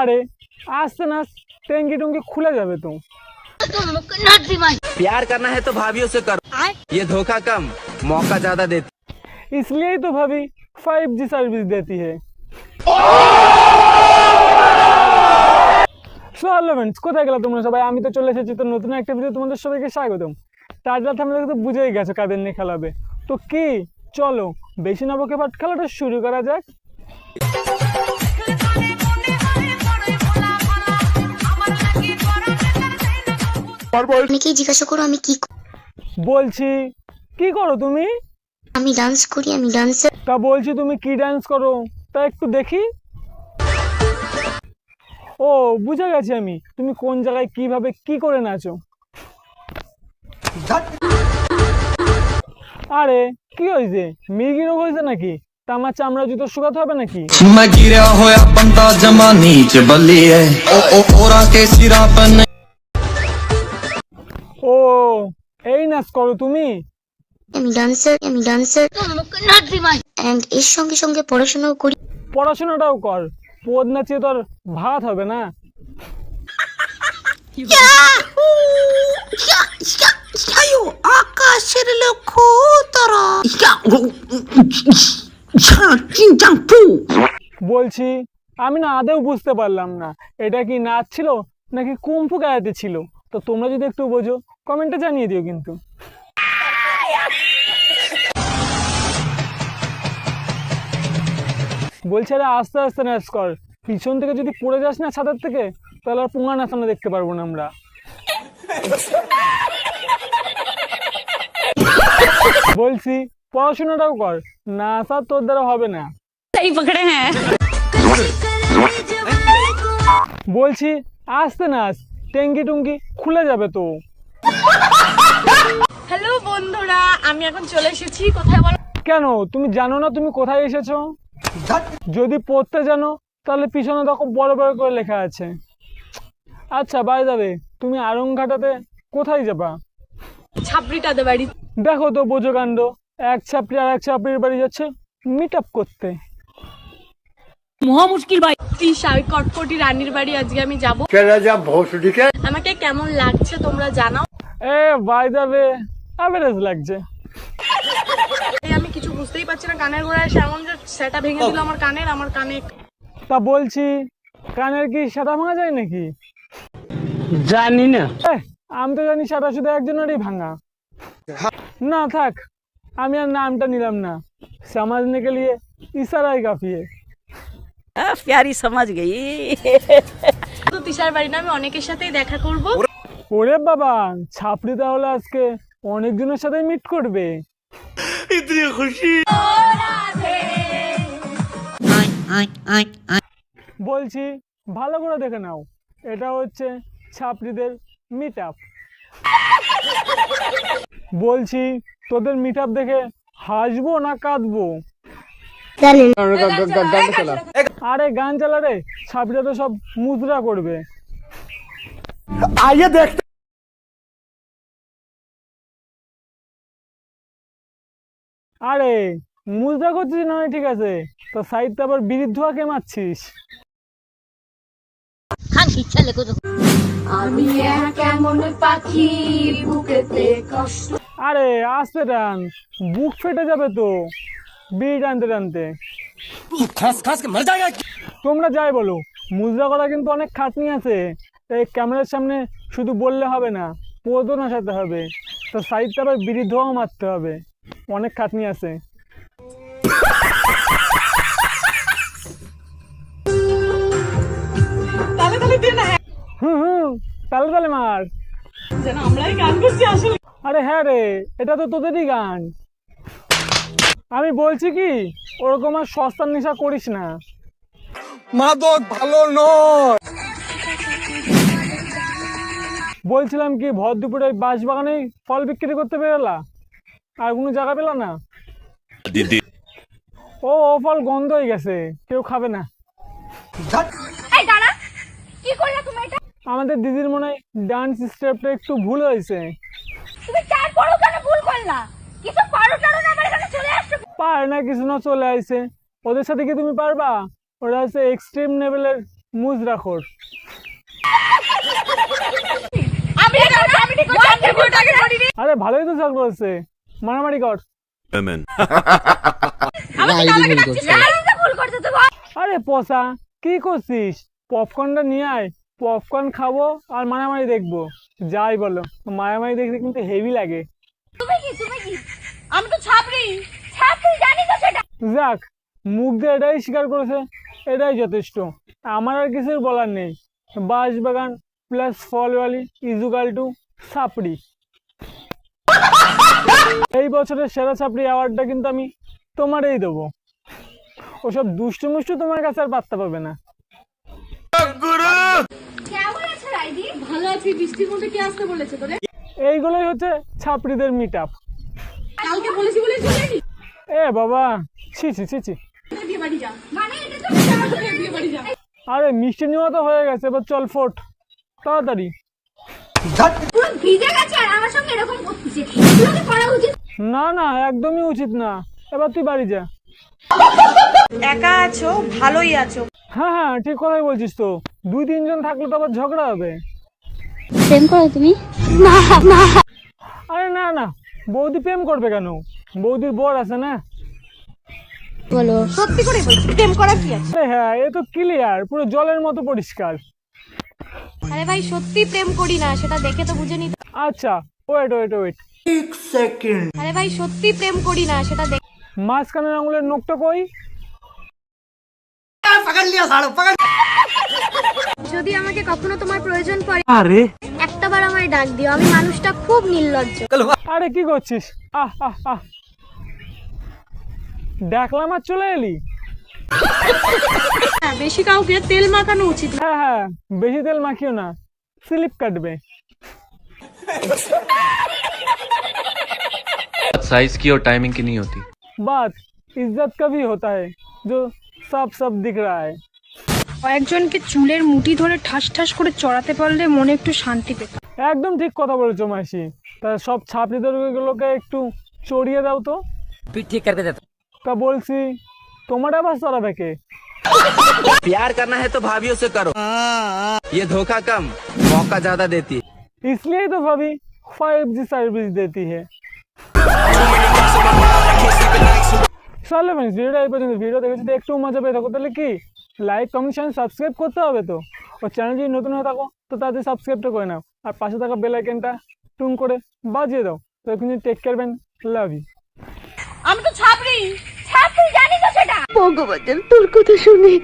আরে আসতে না ট্যাঙ্কি টুঙ্কি খুলে যাবে তো प्यार करना है तो भाभीियों से करो ये धोखा कम मौका ज्यादा देती इसलिए ही तो भाभी फाइव जी सर्विस देती है সো হ্যালো ফ্রেন্ডস কোথায় গেলো তোমরা সবাই আমি তো চলে এসেছি তো নতুন একটা ভিডিও তোমাদের সবাইকে স্বাগতম টাইটেল থামলে তো বুঝেই গেছো কাদের নিয়ে খেলা হবে তো কি চলো বেশি না বকে বাট খেলাটা শুরু করা যাক বারবার আমি কি জিজ্ঞাসা করো আমি কি বলছি কি করো তুমি? আমি ডান্স করি আমি ডান্সার তা বলছি তুমি কি ডান্স করো? তা একটু দেখি। ও বুঝে গেছি আমি। তুমি কোন জায়গায় কীভাবে কি করে নাচো? আরে কি হয়েছে? মির্গি রোগ হয়েছে নাকি? তা আমার চামড়া জুতো শুকাতে হবে নাকি? मैं गिरा ও এই নাচ করো তুমি। আমি ডান্সার আমি ডান্সার অ্যান্ড এর সঙ্গে সঙ্গে পড়াশোনাও করি। পড়াশোনাটাও কর। পদ নাচিয়ে তোর ভাত হবে না। আকাশের লক্ষ্যতরা চিংচাংপু বলছি আমি না আদেও বুঝতে পারলাম না। এটা কি নাচ ছিল নাকি কুম্ফু গায়াতে ছিল? তো তোমরা যদি একটু বোঝো কমেন্টে জানিয়ে দিও কিন্তু। বলছে আরে আস্তে আস্তে নাচ কর। পিছন থেকে যদি পড়ে যাস না ছাদের থেকে তাহলে আর পুঙ্গা নাচ আমরা দেখতে পারব না আমরা। বলছি পড়াশোনাটাও কর নাচ তোর দ্বারা হবে না। বলছি আসতে নাচ। টেঙ্কি টুঙ্কি খুলে যাবে তো। হ্যালো বন্ধুরা আমি এখন চলে এসেছি কোথায় বলো? কেন? তুমি জানো না তুমি কোথায় এসেছ? যদি পড়তে জানো তাহলে পিছনে দেখো বড় বড় করে লেখা আছে। আচ্ছা বাই যাবে তুমি আরংঘাটাতে কোথায় যাবা? ছাপড়িটাতে বাড়ি। দেখো তো বোঝো কাণ্ড এক ছাপড়ি আর এক ছাপড়ির বাড়ি যাচ্ছে মিট আপ করতে। মহা মুশকিল ভাই। তৃষা ওই কটকটি রানীর বাড়ি আজকে আমি যাব। আমাকে কেমন লাগছে তোমরা জানাও। এ বাই অ্যাভারেজ লাগছে। আমি কিছু বুঝতেই পারছি না কানের গোড়ায় এসে এমন যে সেটা ভেঙে দিল আমার কানের আমার কানে তা বলছি কানের কি সাদা ভাঙা যায় নাকি? জানি না। আমি তো জানি সাদা শুধু একজনেরই ভাঙা। না থাক আমি আর নামটা নিলাম না। সমাজনে কে লিয়ে ইশারাই কাফি है প্যারি সমাজ গই। তো তৃষার বাড়ি না আমি অনেকের সাথেই দেখা করব। ওরে বাবা ছাপড়ি তাহলে আজকে অনেকজনের সাথে মিট করবে। বলছি ভালো করে দেখে নাও এটা হচ্ছে ছাপড়িদের মিট আপ বলছি তোদের মিট আপ দেখে হাসবো না কাঁদবো? আরে গান চালা রে ছাপড়িরা তো সব মুদ্রা করবে। আরে মুদ্রা করছিস না ঠিক আছে তো সাইডটা আবার বিরুদ্ধ কে মারছিস? আরে আস্তে টান বুক ফেটে যাবে তো। বিড়ি টানতে টানতে। তোমরা যাই বলো মুদ্রা করা কিন্তু অনেক খাটনি আছে। এই ক্যামেরার সামনে শুধু বললে হবে না পোদও নাসাতে হবে। তো সাইডটা আবার বিড়ি ধোয়াও মারতে হবে। অনেক খাটনি আছে। না হুম হুম তালে তালে মার। যেন আমরাই গান করছি আসলে। আরে হ্যাঁ রে এটা তো তোদেরই গান। আমি বলছি কি ওরকম আর সস্তার নেশা করিস না। মাদক ভালো নয়। বলছিলাম কি ভর দুপুরে বাঁশ বাগানে ফল বিক্রি করতে বেরোলা? আর কোনো জায়গা পেলা না? ও ও ফল গন্ধ হয়ে গেছে কেউ খাবে না। আমাদের দিদির মনে হয় ডান্স স্টেপটা একটু ভুল হয়েছে। তুমি তারপরেও কেন ভুল করলা? কিছু পারো টারো না আমার এখানে চলে পারে না কিছু না চলে আসে ওদের সাথে কি তুমি পারবা? ওরা হচ্ছে এক্সট্রিম লেভেলের করছি ভিডিওটাকে করিনি আরে ভালোই তো ঝগড়া হচ্ছে মারামারি কর। আর পচা কি করছিস? পপকর্নটা নিয়ে আয়। পপকর্ন খাব আর মারামারি দেখব। যাই বলো। মারামারি দেখতে কিন্তু হেভি লাগে। তুমি কি তুমি কি? আমি তো যাক মুখ দিয়ে এটাই স্বীকার করেছে এটাই যথেষ্ট। আমার আর কিছুর বলার নেই। বাঁশ বাগান প্লাস ফলওয়ালি ইজুগাল টু সাপড়ি এই বছরের সেরা ছাপড়ি অ্যাওয়ার্ডটা কিন্তু আমি তোমারই দেবো। ওসব দুষ্টু মুষ্টু তোমার কাছে আর পাত্তা পাবে না। কেমন আছে রাইদি ভালো আছি বৃষ্টির মধ্যে কে আসতে বলেছে তোরে? এইগুলোই হচ্ছে ছাপড়িদের মিট আপ কালকে বলেছি বলে এ বাবা ছি ছি ছি ছি। মানে আরে মিষ্টি নেওয়া তো হয়ে গেছে এবার চল ফোট। তাড়াতাড়ি। না না একদমই উচিত না। এবার তুই বাড়ি যা। একা আছো? ভালোই আছো। হ্যাঁ হ্যাঁ ঠিক কথাই বলছিস তো। দুই তিনজন থাকলে তো আবার ঝগড়া হবে। প্রেম করো তুমি? আরে না না বৌদি প্রেম করবে কেন? বৌদির বর আছে না? বলো। সত্যি করে বলছি প্রেম করা কি আছে? হ্যাঁ এ তো ক্লিয়ার পুরো জলের মতো পরিষ্কার। আরে ভাই সত্যি প্রেম করি না সেটা দেখে তো বুঝে নিতে আচ্ছা ওয়েট ওয়েট ওয়েট আরে ভাই সত্যি প্রেম করি না সেটা দেখে মাঝখানের আঙুলের নখটা কই? যদি আমাকে কখনো তোমার প্রয়োজন পড়ে একটা বার আমায় ডাক দিও আমি মানুষটা খুব নির্লজ্জ। আরে কি করছিস? আহ আহ আহ। দেখলাম আর চলে এলি হ্যাঁ বেশি কাউকে তেল মাখানো উচিত না হ্যাঁ হ্যাঁ বেশি তেল মাখিও না স্লিপ কাটবে साइज की और टाइमिंग की नहीं होती बात इज्जत का भी होता है जो सब सब दिख रहा है কয়েকজনকে চুলের মুঠি ধরে ঠাস ঠাস করে চড়াতে পারলে মনে একটু শান্তি পেত একদম ঠিক কথা বলেছো মাসি তা সব ছাত্রীদেরগুলোকে একটু চড়িয়ে দাও তো ঠিক করকে দে তা বলছি তোমার আবার চড়াবে কে प्यार करना है तो भाभीियों से करो ये धोखा कम मौका ज्यादा देती है इसलिए तो भाभी फाइव जी सर्विस देती है চলো ফ্রেন্ডস ভিডিওটা এই পর্যন্ত ভিডিও দেখে যদি একটু মজা পেয়ে থাকো তাহলে কি লাইক কমেন্ট চ্যানেল সাবস্ক্রাইব করতে হবে তো ও চ্যানেল যদি নতুন হয়ে থাকো তো তাদের সাবস্ক্রাইবটা করে নাও আর পাশে থাকা বেল আইকনটা টুং করে বাজিয়ে দাও তো এখন take care Ben love you আমি তো ছাপরি ছাপরি জানি তো সেটা ভগবান তোর কথা শুনে।